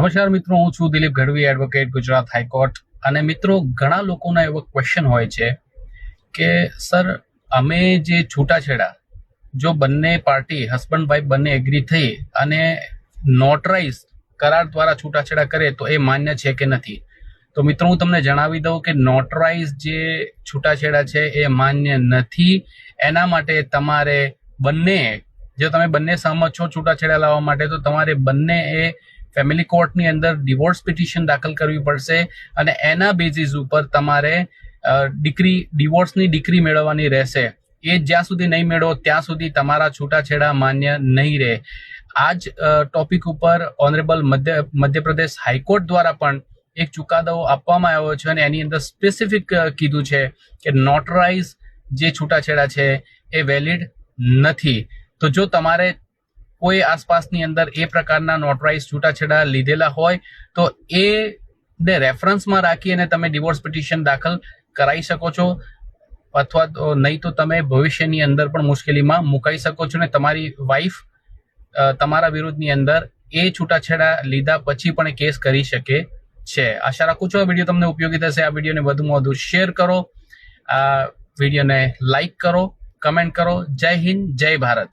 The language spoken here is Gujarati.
નમસ્કાર મિત્રો, હું છું Dilip Gadhvi advocate Gujarat high court. અને મિત્રો, ઘણા લોકોના એવો ક્વેશ્ચન હોય છે કે, સર, અમે જે છૂટાછેડા, જો બંને પાર્ટી હસબન્ડ વાઈફ બંને એગ્રી થઈ અને નોટરાઇઝ કરાર દ્વારા છૂટાછેડા કરે, તો એ માન્ય છે કે નથી? તો મિત્રો, હું તમને જણાવી દઉં કે નોટરાઇઝ જે છૂટાછેડા છે, એ માન્ય નથી. એના માટે તમારે બંને, જો તમે બંને સહમત છો છૂટાછેડા લાવવા માટે, તો તમારે બંને એ ફેમિલી કોર્ટની અંદર ડિવોર્સ પિટિશન દાખલ કરવી પડશે અને એના બેઝિસ ઉપર તમારે અ, ડિક્રી ડિવોર્સની ડિક્રી મેળવવાની રહેશે. એ જ્યાં સુધી નહીં મેળવો ત્યાં સુધી તમારા છૂટાછેડા માન્ય નહીં રહે. આ જ ટોપિક ઉપર ઓનરેબલ મધ્ય મધ્યપ્રદેશ હાઈકોર્ટ દ્વારા પણ એક ચુકાદો આપવામાં આવ્યો છે અને એની અંદર સ્પેસિફિક કીધું છે કે નોટરાઇઝ જે છૂટાછેડા છે એ વેલિડ નથી. તો જો તમારે કોઈ આસપાસની અંદર એ પ્રકારના નોટરાઇઝ છૂટાછેડા લીધેલા હોય, તો એ ને રેફરન્સમાં રાખી અને તમે ડિવોર્સ પિટિશન દાખલ કરાવી શકો છો. અથવા તો નહીં તો તમે ભવિષ્યની અંદર પણ મુશ્કેલીમાં મુકાઈ શકો છો ને તમારી વાઈફ તમારા વિરુદ્ધની અંદર એ છૂટાછેડા લીધા પછી પણ કેસ કરી શકે છે. આશા રાખું છું આ વીડિયો તમને ઉપયોગી થશે. આ વિડીયોને વધુમાં વધુ શેર કરો. આ વિડીયોને લાઈક કરો, કમેન્ટ કરો. જય હિન્દ, જય ભારત.